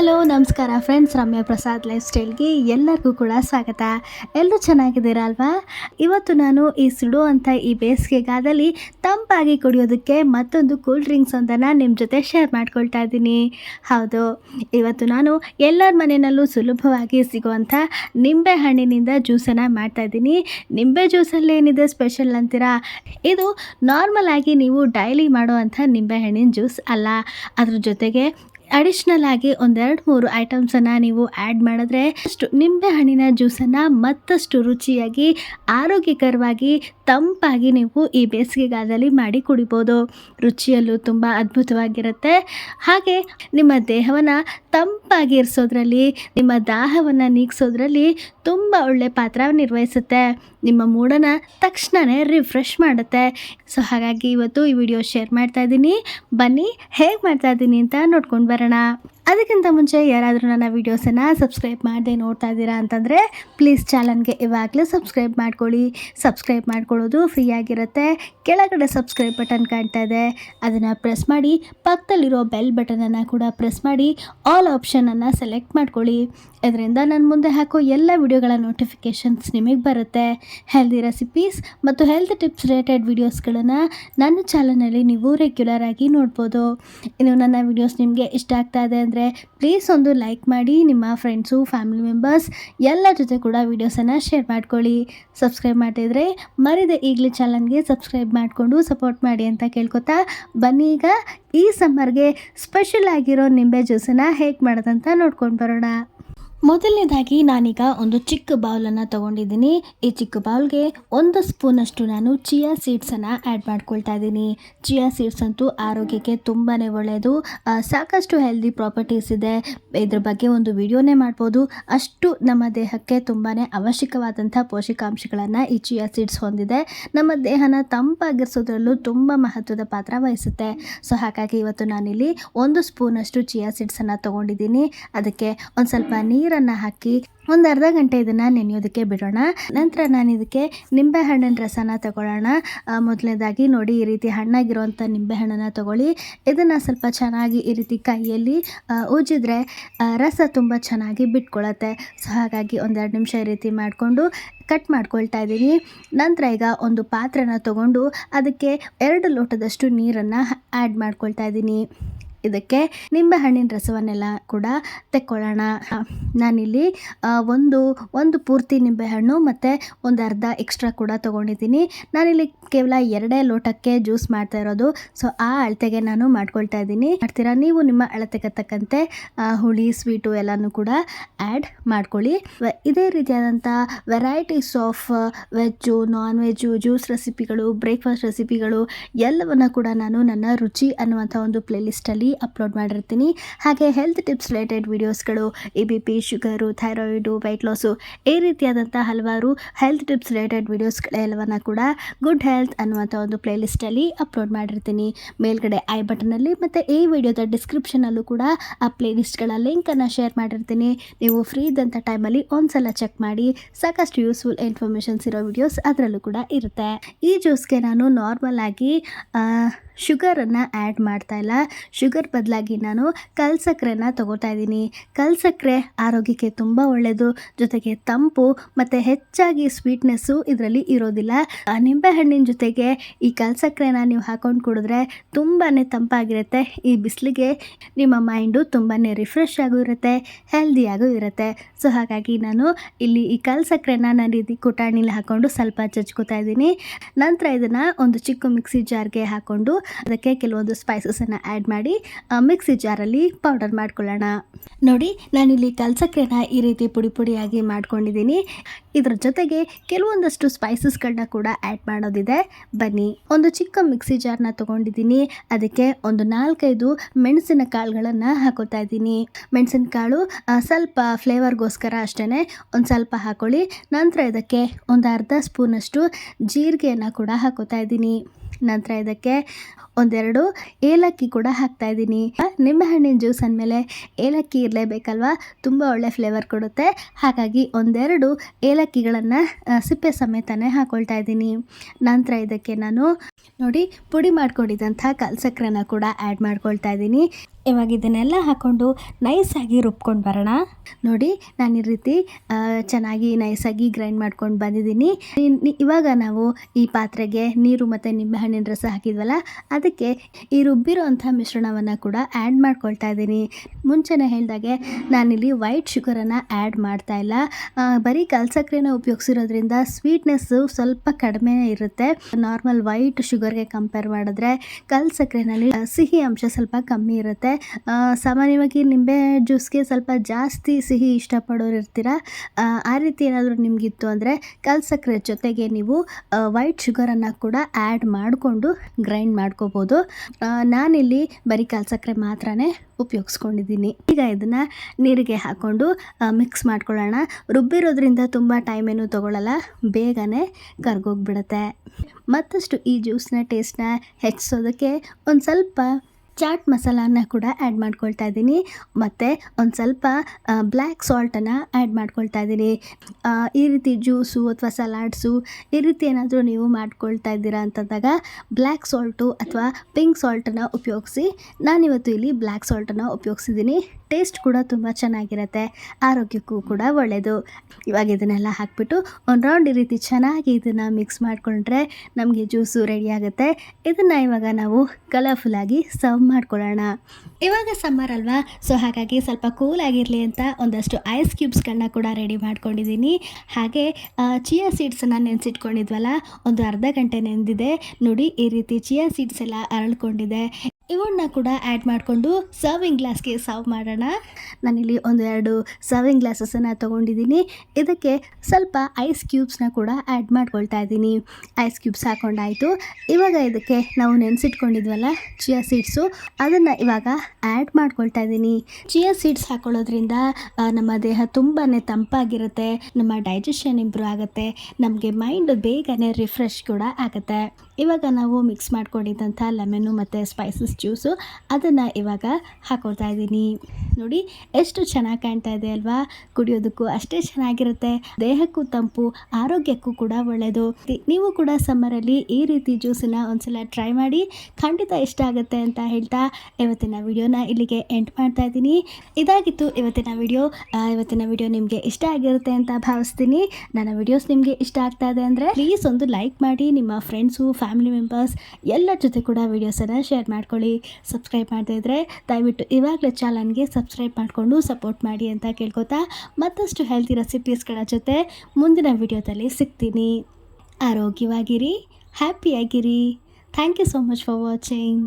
Hello, ನಮಸ್ಕಾರ friends Ramya Prasad life ಸ್ಟೈಲ್ಗೆ ಎಲ್ಲರಿಗೂ ಕೂಡ ಸ್ವಾಗತ. ಎಲ್ಲರೂ ಚೆನ್ನಾಗಿದ್ದೀರಾ ಅಲ್ವಾ ಇವತ್ತು ನಾನು ಈ ಸುಡುವಂಥ ಈ ಬೇಸಿಗೆಗಾದಲ್ಲಿ ತಂಪಾಗಿ ಕುಡಿಯೋದಕ್ಕೆ ಮತ್ತೊಂದು ಕೂಲ್ ಡ್ರಿಂಕ್ಸ್ ಒಂದನ್ನು ನಿಮ್ಮ ಜೊತೆ ಶೇರ್ ಮಾಡ್ಕೊಳ್ತಾ ಇದ್ದೀನಿ. ಹೌದು, ಇವತ್ತು ನಾನು ಎಲ್ಲರ ಮನೆಯಲ್ಲೂ ಸುಲಭವಾಗಿ ಸಿಗುವಂಥ ನಿಂಬೆ ಹಣ್ಣಿನಿಂದ ಜ್ಯೂಸನ್ನು ಮಾಡ್ತಾ ಇದ್ದೀನಿ. ನಿಂಬೆ ಜ್ಯೂಸಲ್ಲಿ ಏನಿದೆ ಸ್ಪೆಷಲ್ ಅಂತೀರಾ? ಇದು ನಾರ್ಮಲ್ ಆಗಿ ನೀವು ಡೈಲಿ ಮಾಡುವಂಥ ನಿಂಬೆಹಣ್ಣಿನ ಜ್ಯೂಸ್ ಅಲ್ಲ. ಅದ್ರ ಜೊತೆಗೆ ಅಡಿಷ್ನಲ್ ಆಗಿ ಒಂದೆರಡು ಮೂರು ಐಟಮ್ಸನ್ನು ನೀವು ಆ್ಯಡ್ ಮಾಡಿದ್ರೆ ಅಷ್ಟು ನಿಂಬೆ ಹಣ್ಣಿನ ಜ್ಯೂಸನ್ನು ಮತ್ತಷ್ಟು ರುಚಿಯಾಗಿ, ಆರೋಗ್ಯಕರವಾಗಿ, ತಂಪಾಗಿ ನೀವು ಈ ಬೇಸಿಗೆಗಾಲದಲ್ಲಿ ಮಾಡಿ ಕುಡಿಬೋದು. ರುಚಿಯಲ್ಲೂ ತುಂಬ ಅದ್ಭುತವಾಗಿರುತ್ತೆ. ಹಾಗೆ ನಿಮ್ಮ ದೇಹವನ್ನು ತಂಪಾಗಿ ಇರಿಸೋದ್ರಲ್ಲಿ, ನಿಮ್ಮ ದಾಹವನ್ನು ನೀಗಿಸೋದ್ರಲ್ಲಿ ತುಂಬ ಒಳ್ಳೆ ಪಾತ್ರ ನಿರ್ವಹಿಸುತ್ತೆ. ನಿಮ್ಮ ಮೂಡನ ತಕ್ಷಣವೇ ರಿಫ್ರೆಶ್ ಮಾಡುತ್ತೆ. ಸೊ ಹಾಗಾಗಿ ಇವತ್ತು ಈ ವಿಡಿಯೋ ಶೇರ್ ಮಾಡ್ತಾ ಇದ್ದೀನಿ. ಬನ್ನಿ, ಹೇಗೆ ಮಾಡ್ತಾ ಇದ್ದೀನಿ ಅಂತ ನೋಡ್ಕೊಂಡು ಬರೋಣ. ಅದಕ್ಕಿಂತ ಮುಂಚೆ ಯಾರಾದರೂ ನನ್ನ ವೀಡಿಯೋಸನ್ನು ಸಬ್ಸ್ಕ್ರೈಬ್ ಮಾಡದೆ ನೋಡ್ತಾ ಇದ್ದೀರಾ ಅಂತಂದರೆ ಪ್ಲೀಸ್ ಚಾನಲ್ಗೆ ಇವಾಗಲೇ ಸಬ್ಸ್ಕ್ರೈಬ್ ಮಾಡ್ಕೊಳ್ಳಿ. ಸಬ್ಸ್ಕ್ರೈಬ್ ಮಾಡ್ಕೊಳ್ಳೋದು ಫ್ರೀ ಆಗಿರುತ್ತೆ. ಕೆಳಗಡೆ ಸಬ್ಸ್ಕ್ರೈಬ್ ಬಟನ್ ಕಾಣ್ತಾ ಇದೆ. ಅದನ್ನು ಪ್ರೆಸ್ ಮಾಡಿ, ಪಕ್ಕದಲ್ಲಿರೋ ಬೆಲ್ ಬಟನನ್ನು ಕೂಡ ಪ್ರೆಸ್ ಮಾಡಿ ಆಲ್ ಆಪ್ಷನನ್ನು ಸೆಲೆಕ್ಟ್ ಮಾಡ್ಕೊಳ್ಳಿ. ಇದರಿಂದ ನಾನು ಮುಂದೆ ಹಾಕೋ ಎಲ್ಲ ವಿಡಿಯೋಗಳ ನೋಟಿಫಿಕೇಷನ್ಸ್ ನಿಮಗೆ ಬರುತ್ತೆ. ಹೆಲ್ದಿ ರೆಸಿಪೀಸ್ ಮತ್ತು ಹೆಲ್ತ್ ಟಿಪ್ಸ್ ರಿಲೇಟೆಡ್ ವೀಡಿಯೋಸ್ಗಳನ್ನು ನನ್ನ ಚಾನಲ್ನಲ್ಲಿ ನೀವು ರೆಗ್ಯುಲರ್ ಆಗಿ ನೋಡ್ಬೋದು. ಇನ್ನು ನನ್ನ ವಿಡಿಯೋಸ್ ನಿಮಗೆ ಇಷ್ಟ ಆಗ್ತಾ ಇದೆ ಅಂದರೆ ಪ್ಲೀಸ್ ಒಂದು ಲೈಕ್ ಮಾಡಿ ನಿಮ್ಮ ಫ್ರೆಂಡ್ಸು ಫ್ಯಾಮಿಲಿ ಮೆಂಬರ್ಸ್ ಎಲ್ಲ ಜೊತೆ ಕೂಡ ವೀಡಿಯೋಸನ್ನು ಶೇರ್ ಮಾಡ್ಕೊಳ್ಳಿ. ಸಬ್ಸ್ಕ್ರೈಬ್ ಮಾಡಿದರೆ ಮರಿದೆ ಈಗಲೇ ಚಾನಲ್ಗೆ ಸಬ್ಸ್ಕ್ರೈಬ್ ಮಾಡಿಕೊಂಡು ಸಪೋರ್ಟ್ ಮಾಡಿ ಅಂತ ಕೇಳ್ಕೊತಾ ಬನ್ನಿ ಈಗ ಈ ಸಮ್ಮರ್ಗೆ ಸ್ಪೆಷಲ್ ಆಗಿರೋ ನಿಂಬೆ ಜ್ಯೂಸನ್ನು ಹೇಗೆ ಮಾಡೋದಂತ ನೋಡ್ಕೊಂಡು ಬರೋಣ. ಮೊದಲನೇದಾಗಿ ನಾನೀಗ ಒಂದು ಚಿಕ್ಕ ಬೌಲನ್ನು ತೊಗೊಂಡಿದ್ದೀನಿ. ಈ ಚಿಕ್ಕ ಬೌಲ್ಗೆ ಒಂದು ಸ್ಪೂನಷ್ಟು ನಾನು ಚಿಯಾ ಸೀಡ್ಸನ್ನು ಆ್ಯಡ್ ಮಾಡ್ಕೊಳ್ತಾ ಇದ್ದೀನಿ. ಚಿಯಾ ಸೀಡ್ಸ್ ಅಂತೂ ಆರೋಗ್ಯಕ್ಕೆ ತುಂಬಾ ಒಳ್ಳೆಯದು. ಸಾಕಷ್ಟು ಹೆಲ್ದಿ ಪ್ರಾಪರ್ಟೀಸ್ ಇದೆ. ಇದ್ರ ಬಗ್ಗೆ ಒಂದು ವಿಡಿಯೋನೇ ಮಾಡ್ಬೋದು. ಅಷ್ಟು ನಮ್ಮ ದೇಹಕ್ಕೆ ತುಂಬಾ ಅವಶ್ಯಕವಾದಂಥ ಪೋಷಕಾಂಶಗಳನ್ನು ಈ ಚಿಯಾ ಸೀಡ್ಸ್ ಹೊಂದಿದೆ. ನಮ್ಮ ದೇಹನ ತಂಪಾಗಿರಿಸೋದ್ರಲ್ಲೂ ತುಂಬ ಮಹತ್ವದ ಪಾತ್ರ ವಹಿಸುತ್ತೆ. ಸೊ, ಹಾಗಾಗಿ ಇವತ್ತು ನಾನಿಲ್ಲಿ ಒಂದು ಸ್ಪೂನಷ್ಟು ಚಿಯಾ ಸೀಡ್ಸನ್ನು ತೊಗೊಂಡಿದ್ದೀನಿ. ಅದಕ್ಕೆ ಒಂದು ಸ್ವಲ್ಪ ನೀರನ್ನು ಹಾಕಿ ಒಂದು ಅರ್ಧ ಗಂಟೆ ಇದನ್ನು ನೆನೆಯೋದಕ್ಕೆ ಬಿಡೋಣ. ನಂತರ ನಾನು ಇದಕ್ಕೆ ನಿಂಬೆ ಹಣ್ಣಿನ ರಸನ ತಗೊಳ್ಳೋಣ. ಮೊದಲನೇದಾಗಿ ನೋಡಿ ಈ ರೀತಿ ಹಣ್ಣಾಗಿರುವಂಥ ನಿಂಬೆಹಣ್ಣನ್ನು ತಗೊಳ್ಳಿ. ಇದನ್ನು ಸ್ವಲ್ಪ ಚೆನ್ನಾಗಿ ಈ ರೀತಿ ಕೈಯಲ್ಲಿ ಉಜ್ಜಿದ್ರೆ ರಸ ತುಂಬ ಚೆನ್ನಾಗಿ ಬಿಟ್ಕೊಳತ್ತೆ. ಸೊ, ಹಾಗಾಗಿ ಒಂದೆರಡು ನಿಮಿಷ ಈ ರೀತಿ ಮಾಡಿಕೊಂಡು ಕಟ್ ಮಾಡ್ಕೊಳ್ತಾ ಇದ್ದೀನಿ. ನಂತರ ಈಗ ಒಂದು ಪಾತ್ರೆನ ತಗೊಂಡು ಅದಕ್ಕೆ ಎರಡು ಲೋಟದಷ್ಟು ನೀರನ್ನು ಆ್ಯಡ್ ಮಾಡ್ಕೊಳ್ತಾ ಇದ್ದೀನಿ. ಇದಕ್ಕೆ ನಿಂಬೆ ಹಣ್ಣಿನ ರಸವನ್ನೆಲ್ಲ ಕೂಡ ತೆಕ್ಕೊಳ್ಳೋಣ. ನಾನಿಲ್ಲಿ ಒಂದು ಒಂದು ಪೂರ್ತಿ ನಿಂಬೆಹಣ್ಣು ಮತ್ತು ಒಂದು ಅರ್ಧ ಎಕ್ಸ್ಟ್ರಾ ಕೂಡ ತೊಗೊಂಡಿದ್ದೀನಿ. ನಾನಿಲ್ಲಿ ಕೇವಲ ಎರಡೇ ಲೋಟಕ್ಕೆ ಜ್ಯೂಸ್ ಮಾಡ್ತಾ ಇರೋದು. ಸೊ ಆ ಅಳತೆಗೆ ನಾನು ಮಾಡ್ಕೊಳ್ತಾ ಇದ್ದೀನಿ. ಮಾಡ್ತೀರಾ? ನೀವು ನಿಮ್ಮ ಅಳತೆಗೆ ತಕ್ಕಂತೆ ಹುಳಿ, ಸ್ವೀಟು ಎಲ್ಲನೂ ಕೂಡ ಆ್ಯಡ್ ಮಾಡ್ಕೊಳ್ಳಿ. ಇದೇ ರೀತಿಯಾದಂಥ varieties of veg non veg juice ರೆಸಿಪಿಗಳು breakfast ರೆಸಿಪಿಗಳು ಎಲ್ಲವನ್ನು ಕೂಡ ನಾನು ನನ್ನ ರುಚಿ ಅನ್ನುವಂಥ ಒಂದು ಪ್ಲೇಲಿಸ್ಟಲ್ಲಿ ಅಪ್ಲೋಡ್ ಮಾಡಿರ್ತೀನಿ. ಹಾಗೆ health tips related ವಿಡಿಯೋಸ್ಗಳು A B P sugar thyroid weight loss ಈ ರೀತಿಯಾದಂಥ ಹಲವಾರು ಹೆಲ್ತ್ ಟಿಪ್ಸ್ ರಿಲೇಟೆಡ್ ವೀಡಿಯೋಸ್ಗಳೆಲ್ಲವನ್ನು ಕೂಡ ಗುಡ್ ಹೆಲ್ತ್ ಅನ್ನುವಂಥ ಒಂದು ಪ್ಲೇಲಿಸ್ಟಲ್ಲಿ ಅಪ್ಲೋಡ್ ಮಾಡಿರ್ತೀನಿ. ಮೇಲ್ಗಡೆ ಐ ಬಟನಲ್ಲಿ ಮತ್ತು ಈ ವಿಡಿಯೋದ ಡಿಸ್ಕ್ರಿಪ್ಷನಲ್ಲೂ ಕೂಡ ಆ ಪ್ಲೇಲಿಸ್ಟ್ಗಳ ಲಿಂಕನ್ನು ಶೇರ್ ಮಾಡಿರ್ತೀನಿ. ನೀವು ಫ್ರೀ ಇದ್ದಂಥ ಟೈಮಲ್ಲಿ ಒಂದ್ಸಲ ಚೆಕ್ ಮಾಡಿ ಸಾಕಷ್ಟು ಯೂಸ್ಫುಲ್ ಇನ್ಫಾರ್ಮೇಷನ್ಸ್ ಇರೋ ವಿಡಿಯೋಸ್ ಅದರಲ್ಲೂ ಕೂಡ ಇರುತ್ತೆ. ಈ ಜ್ಯೂಸ್ಗೆ ನಾನು ನಾರ್ಮಲ್ ಆಗಿ ಶುಗರನ್ನು ಆ್ಯಡ್ ಮಾಡ್ತಾ ಇಲ್ಲ. ಶುಗರ್ ಬದಲಾಗಿ ನಾನು ಕಲ್ ಸಕ್ಕರೆನ ತಗೋತಾ ಇದ್ದೀನಿ. ಕಲ್ ಸಕ್ಕರೆ ಆರೋಗ್ಯಕ್ಕೆ ತುಂಬ ಒಳ್ಳೆಯದು ಜೊತೆಗೆ ತಂಪು ಮತ್ತು ಹೆಚ್ಚಾಗಿ ಸ್ವೀಟ್ನೆಸ್ಸು ಇದರಲ್ಲಿ ಇರೋದಿಲ್ಲ. ನಿಂಬೆ ನಿಂಬೆಹಣ್ಣಿನ ಜೊತೆಗೆ ಈ ಕಲ್ ಸಕ್ಕರೆನ ನೀವು ಹಾಕೊಂಡು ಕುಡಿದ್ರೆ ತುಂಬಾ ತಂಪಾಗಿರುತ್ತೆ. ಈ ಬಿಸಿಲಿಗೆ ನಿಮ್ಮ ಮೈಂಡು ತುಂಬಾ ರಿಫ್ರೆಶ್ ಆಗೂ ಇರುತ್ತೆ, ಹೆಲ್ದಿಯಾಗೂ ಇರುತ್ತೆ. ಸೊ, ಹಾಗಾಗಿ ನಾನು ಇಲ್ಲಿ ಈ ಕಲ್ ಸಕ್ಕರೆನ ನಾನು ಇದು ಕುಟಾಣಿಲಿ ಹಾಕ್ಕೊಂಡು ಸ್ವಲ್ಪ ಚಚ್ಕೋತಾ ಇದ್ದೀನಿ. ನಂತರ ಇದನ್ನು ಒಂದು ಚಿಕ್ಕ ಮಿಕ್ಸಿ ಜಾರ್ಗೆ ಹಾಕ್ಕೊಂಡು ಅದಕ್ಕೆ ಕೆಲವೊಂದು ಸ್ಪೈಸಸನ್ನು ಆ್ಯಡ್ ಮಾಡಿ ಮಿಕ್ಸಿ ಜಾರಲ್ಲಿ ಪೌಡರ್ ಮಾಡ್ಕೊಳ್ಳೋಣ. ನೋಡಿ, ನಾನಿಲ್ಲಿ ಕಲ್ಸಕ್ಕೆನ ಈ ರೀತಿ ಪುಡಿ ಪುಡಿಯಾಗಿ ಮಾಡ್ಕೊಂಡಿದ್ದೀನಿ. ಇದರ ಜೊತೆಗೆ ಕೆಲವೊಂದಷ್ಟು ಸ್ಪೈಸಸ್ಗಳನ್ನ ಕೂಡ ಆ್ಯಡ್ ಮಾಡೋದಿದೆ. ಬನ್ನಿ, ಒಂದು ಚಿಕ್ಕ ಮಿಕ್ಸಿ ಜಾರ್ನ ತೊಗೊಂಡಿದ್ದೀನಿ. ಅದಕ್ಕೆ ಒಂದು ನಾಲ್ಕೈದು ಮೆಣಸಿನ ಕಾಳುಗಳನ್ನು ಹಾಕೋತಾ ಇದ್ದೀನಿ. ಮೆಣಸಿನ ಕಾಳು ಸ್ವಲ್ಪ ಫ್ಲೇವರ್ಗೋಸ್ಕರ ಅಷ್ಟೇ ಒಂದು ಸ್ವಲ್ಪ ಹಾಕೊಳ್ಳಿ. ನಂತರ ಇದಕ್ಕೆ ಒಂದು ಅರ್ಧ ಸ್ಪೂನಷ್ಟು ಜೀರಿಗೆಯನ್ನು ಕೂಡ ಹಾಕೋತಾ ಇದ್ದೀನಿ. ನಂತರ ಇದಕ್ಕೆ ಒಂದೆರಡು ಏಲಕ್ಕಿ ಕೂಡ ಹಾಕ್ತಾ ಇದ್ದೀನಿ. ನಿಂಬೆಹಣ್ಣಿನ ಜ್ಯೂಸ್ ಅಂದಮೇಲೆ ಏಲಕ್ಕಿ ಇರಲೇಬೇಕಲ್ವಾ? ತುಂಬ ಒಳ್ಳೆ ಫ್ಲೇವರ್ ಕೊಡುತ್ತೆ. ಹಾಗಾಗಿ ಒಂದೆರಡು ಏಲಕ್ಕಿಗಳನ್ನು ಸಿಪ್ಪೆ ಸಮೇತನೇ ಹಾಕ್ಕೊಳ್ತಾ ಇದ್ದೀನಿ. ನಂತರ ಇದಕ್ಕೆ ನಾನು ನೋಡಿ ಪುಡಿ ಮಾಡ್ಕೊಂಡಿದ್ದಂಥ ಕಲ್ಸಕ್ರನ್ನ ಕೂಡ ಆ್ಯಡ್ ಮಾಡ್ಕೊಳ್ತಾ ಇದ್ದೀನಿ. ಇವಾಗ ಇದನ್ನೆಲ್ಲ ಹಾಕ್ಕೊಂಡು ನೈಸಾಗಿ ರುಬ್ಕೊಂಡು ಬರೋಣ. ನೋಡಿ, ನಾನು ಈ ರೀತಿ ಚೆನ್ನಾಗಿ ನೈಸಾಗಿ ಗ್ರೈಂಡ್ ಮಾಡ್ಕೊಂಡು ಬಂದಿದ್ದೀನಿ. ಇವಾಗ ನಾವು ಈ ಪಾತ್ರೆಗೆ ನೀರು ಮತ್ತು ನಿಂಬೆಹಣ್ಣಿನ ರಸ ಹಾಕಿದ್ವಲ್ಲ, ಅದಕ್ಕೆ ಈ ರುಬ್ಬಿರೋ ಅಂಥ ಮಿಶ್ರಣವನ್ನು ಕೂಡ ಆ್ಯಡ್ ಮಾಡ್ಕೊಳ್ತಾ ಇದ್ದೀನಿ. ಮುಂಚೆನೇ ಹೇಳಿದಾಗೆ ನಾನಿಲ್ಲಿ ವೈಟ್ ಶುಗರನ್ನು ಆ್ಯಡ್ ಮಾಡ್ತಾ ಇಲ್ಲ. ಬರೀ ಕಲ್ಸಕ್ರೆನ ಉಪಯೋಗಿಸಿರೋದ್ರಿಂದ ಸ್ವೀಟ್ನೆಸ್ಸು ಸ್ವಲ್ಪ ಕಡಿಮೆ ಇರುತ್ತೆ. ನಾರ್ಮಲ್ ವೈಟ್ ಶುಗರ್ಗೆ ಕಂಪೇರ್ ಮಾಡಿದ್ರೆ ಕಲ್ ಸಕ್ಕರೆನಲ್ಲಿ ಸಿಹಿ ಅಂಶ ಸ್ವಲ್ಪ ಕಮ್ಮಿ ಇರುತ್ತೆ. ಸಾಮಾನ್ಯವಾಗಿ ನಿಂಬೆ ಜ್ಯೂಸ್ಗೆ ಸ್ವಲ್ಪ ಜಾಸ್ತಿ ಸಿಹಿ ಇಷ್ಟಪಡೋರು ಇರ್ತೀರ? ಆ, ಆ ರೀತಿ ಏನಾದರೂ ನಿಮಗಿತ್ತು ಅಂದರೆ ಕಲ್ ಸಕ್ಕರೆ ಜೊತೆಗೆ ನೀವು ವೈಟ್ ಶುಗರನ್ನು ಕೂಡ ಆ್ಯಡ್ ಮಾಡಿಕೊಂಡು ಗ್ರೈಂಡ್ ಮಾಡ್ಕೋಬೋದು. ಆ, ನಾನಿಲ್ಲಿ ಬರೀ ಕಾಲು ಮಾತ್ರನೇ ಉಪಯೋಗಿಸ್ಕೊಂಡಿದ್ದೀನಿ. ಈಗ ಇದನ್ನು ನೀರಿಗೆ ಹಾಕ್ಕೊಂಡು ಮಿಕ್ಸ್ ಮಾಡ್ಕೊಳ್ಳೋಣ. ರುಬ್ಬಿರೋದ್ರಿಂದ ತುಂಬ ಟೈಮ್ ಏನೂ ತೊಗೊಳ್ಳಲ್ಲ ಬೇಗನೆ ಕರ್ಗೋಗ್ಬಿಡುತ್ತೆ. ಮತ್ತಷ್ಟು ಈ ಜ್ಯೂಸ್ನ ಟೇಸ್ಟ್ನ ಹೆಚ್ಚಿಸೋದಕ್ಕೆ ಒಂದು ಸ್ವಲ್ಪ ಚಾಟ್ ಮಸಾಲಾನ ಕೂಡ ಆ್ಯಡ್ ಮಾಡ್ಕೊಳ್ತಾ ಇದ್ದೀನಿ. ಮತ್ತು ಒಂದು ಸ್ವಲ್ಪ ಬ್ಲ್ಯಾಕ್ ಸಾಲ್ಟನ್ನು ಆ್ಯಡ್ ಮಾಡ್ಕೊಳ್ತಾ ಇದ್ದೀನಿ. ಈ ರೀತಿ ಜ್ಯೂಸು ಅಥವಾ ಸಲಾಡ್ಸು ಈ ರೀತಿ ಏನಾದರೂ ನೀವು ಮಾಡ್ಕೊಳ್ತಾ ಇದ್ದೀರಾ ಅಂತಂದಾಗ ಬ್ಲ್ಯಾಕ್ ಸಾಲ್ಟು ಅಥವಾ ಪಿಂಕ್ ಸಾಲ್ಟನ್ನು ಉಪಯೋಗಿಸಿ, ನಾನಿವತ್ತು ಇಲ್ಲಿ ಬ್ಲ್ಯಾಕ್ ಸಾಲ್ಟನ್ನು ಉಪಯೋಗಿಸಿದ್ದೀನಿ. ಟೇಸ್ಟ್ ಕೂಡ ತುಂಬ ಚೆನ್ನಾಗಿರುತ್ತೆ. ಆರೋಗ್ಯಕ್ಕೂ ಕೂಡ ಒಳ್ಳೆಯದು ಇವಾಗ ಇದನ್ನೆಲ್ಲ ಹಾಕ್ಬಿಟ್ಟು ಒಂದು ರೌಂಡ್ ಈ ರೀತಿ ಚೆನ್ನಾಗಿ ಇದನ್ನು ಮಿಕ್ಸ್ ಮಾಡಿಕೊಂಡ್ರೆ ನಮಗೆ ಜ್ಯೂಸು ರೆಡಿ ಆಗುತ್ತೆ. ಇದನ್ನು ಇವಾಗ ನಾವು ಕಲರ್ಫುಲ್ಲಾಗಿ ಸರ್ವ್ ಮಾಡ್ಕೊಳ್ಳೋಣ. ಇವಾಗ ಸಮ್ಮರ್ ಅಲ್ವಾ? ಸೊ ಹಾಗಾಗಿ ಸ್ವಲ್ಪ ಕೂಲ್ ಆಗಿರಲಿ ಅಂತ ಒಂದಷ್ಟು ಐಸ್ ಕ್ಯೂಬ್ಸ್ಗಳನ್ನ ಕೂಡ ರೆಡಿ ಮಾಡ್ಕೊಂಡಿದ್ದೀನಿ. ಹಾಗೆ ಚಿಯಾ ಸೀಡ್ಸನ್ನು ನೆನೆಸಿಟ್ಕೊಂಡಿದ್ವಲ್ಲ? ಒಂದು ಅರ್ಧ ಗಂಟೆ ನೆಂದಿದೆ ನೋಡಿ, ಈ ರೀತಿ ಚಿಯಾ ಸೀಡ್ಸ್ ಎಲ್ಲ ಅರಳ್ಕೊಂಡಿದೆ. ಇವನ್ನ ಕೂಡ ಆ್ಯಡ್ ಮಾಡಿಕೊಂಡು ಸರ್ವಿಂಗ್ ಗ್ಲಾಸ್ಗೆ ಸರ್ವ್ ಮಾಡೋಣ. ನಾನಿಲ್ಲಿ ಒಂದು ಎರಡು ಸರ್ವಿಂಗ್ ಗ್ಲಾಸಸನ್ನು ತೊಗೊಂಡಿದ್ದೀನಿ. ಇದಕ್ಕೆ ಸ್ವಲ್ಪ ಐಸ್ ಕ್ಯೂಬ್ಸ್ನ ಕೂಡ ಆ್ಯಡ್ ಮಾಡ್ಕೊಳ್ತಾ ಇದ್ದೀನಿ. ಐಸ್ ಕ್ಯೂಬ್ಸ್ ಹಾಕೊಂಡಾಯಿತು. ಇವಾಗ ಇದಕ್ಕೆ ನಾವು ನೆನೆಸಿಟ್ಕೊಂಡಿದ್ವಲ್ಲ ಚಿಯಾ ಸೀಡ್ಸು ಅದನ್ನು ಇವಾಗ ಆ್ಯಡ್ ಮಾಡ್ಕೊಳ್ತಾ ಇದ್ದೀನಿ. ಚಿಯಾ ಸೀಡ್ಸ್ ಹಾಕೊಳ್ಳೋದ್ರಿಂದ ನಮ್ಮ ದೇಹ ತುಂಬಾ ತಂಪಾಗಿರುತ್ತೆ. ನಮ್ಮ ಡೈಜೆಷನ್ ಇಂಪ್ರೂವ್ ಆಗುತ್ತೆ. ನಮಗೆ ಮೈಂಡ್ ಬೇಗನೆ ರಿಫ್ರೆಶ್ ಕೂಡ ಆಗುತ್ತೆ. ಇವಾಗ ನಾವು ಮಿಕ್ಸ್ ಮಾಡ್ಕೊಂಡಿದ್ದಂಥ ಲೆಮನ್ನು ಮತ್ತು ಸ್ಪೈಸಸ್ ಜ್ಯೂಸು ಅದನ್ನು ಇವಾಗ ಹಾಕೊಳ್ತಾ ಇದ್ದೀನಿ. ನೋಡಿ, ಎಷ್ಟು ಚೆನ್ನಾಗಿ ಕಾಣ್ತಾ ಇದೆ ಅಲ್ವಾ? ಕುಡಿಯೋದಕ್ಕೂ ಅಷ್ಟೇ ಚೆನ್ನಾಗಿರುತ್ತೆ. ದೇಹಕ್ಕೂ ತಂಪು, ಆರೋಗ್ಯಕ್ಕೂ ಕೂಡ ಒಳ್ಳೆಯದು ನೀವು ಕೂಡ ಸಮ್ಮರಲ್ಲಿ ಈ ರೀತಿ ಜ್ಯೂಸನ್ನ ಒಂದ್ಸಲ ಟ್ರೈ ಮಾಡಿ, ಖಂಡಿತ ಇಷ್ಟ ಆಗುತ್ತೆ ಅಂತ ಹೇಳ್ತಾ ಇವತ್ತಿನ ವಿಡಿಯೋನ ಇಲ್ಲಿಗೆ ಎಂಡ್ ಮಾಡ್ತಾ ಇದ್ದೀನಿ. ಇದಾಗಿತ್ತು ಇವತ್ತಿನ ವಿಡಿಯೋ. ಇವತ್ತಿನ ವಿಡಿಯೋ ನಿಮಗೆ ಇಷ್ಟ ಆಗಿರುತ್ತೆ ಅಂತ ಭಾವಿಸ್ತೀನಿ. ನನ್ನ ವಿಡಿಯೋಸ್ ನಿಮಗೆ ಇಷ್ಟ ಆಗ್ತಾ ಇದೆ ಅಂದರೆ ಪ್ಲೀಸ್ ಒಂದು ಲೈಕ್ ಮಾಡಿ, ನಿಮ್ಮ ಫ್ರೆಂಡ್ಸು ಫ್ಯಾಮಿಲಿ ಮೆಂಬರ್ಸ್ ಎಲ್ಲರ ಜೊತೆ ಕೂಡ ವೀಡಿಯೋಸನ್ನು ಶೇರ್ ಮಾಡ್ಕೊಳ್ಳಿ. ಸಬ್ಸ್ಕ್ರೈಬ್ ಮಾಡದೇ ಇದ್ದರೆ ದಯವಿಟ್ಟು ಇವಾಗಲೇ ಚಾನಲ್ಗೆ ಸಬ್ಸ್ಕ್ರೈಬ್ ಮಾಡಿಕೊಂಡು ಸಪೋರ್ಟ್ ಮಾಡಿ ಅಂತ ಕೇಳ್ಕೊತಾ ಮತ್ತಷ್ಟು ಹೆಲ್ತಿ ರೆಸಿಪೀಸ್ಗಳ ಜೊತೆ ಮುಂದಿನ ವಿಡಿಯೋದಲ್ಲಿ ಸಿಗ್ತೀನಿ. ಆರೋಗ್ಯವಾಗಿರಿ ಹ್ಯಾಪಿಯಾಗಿರಿ thank you so much for watching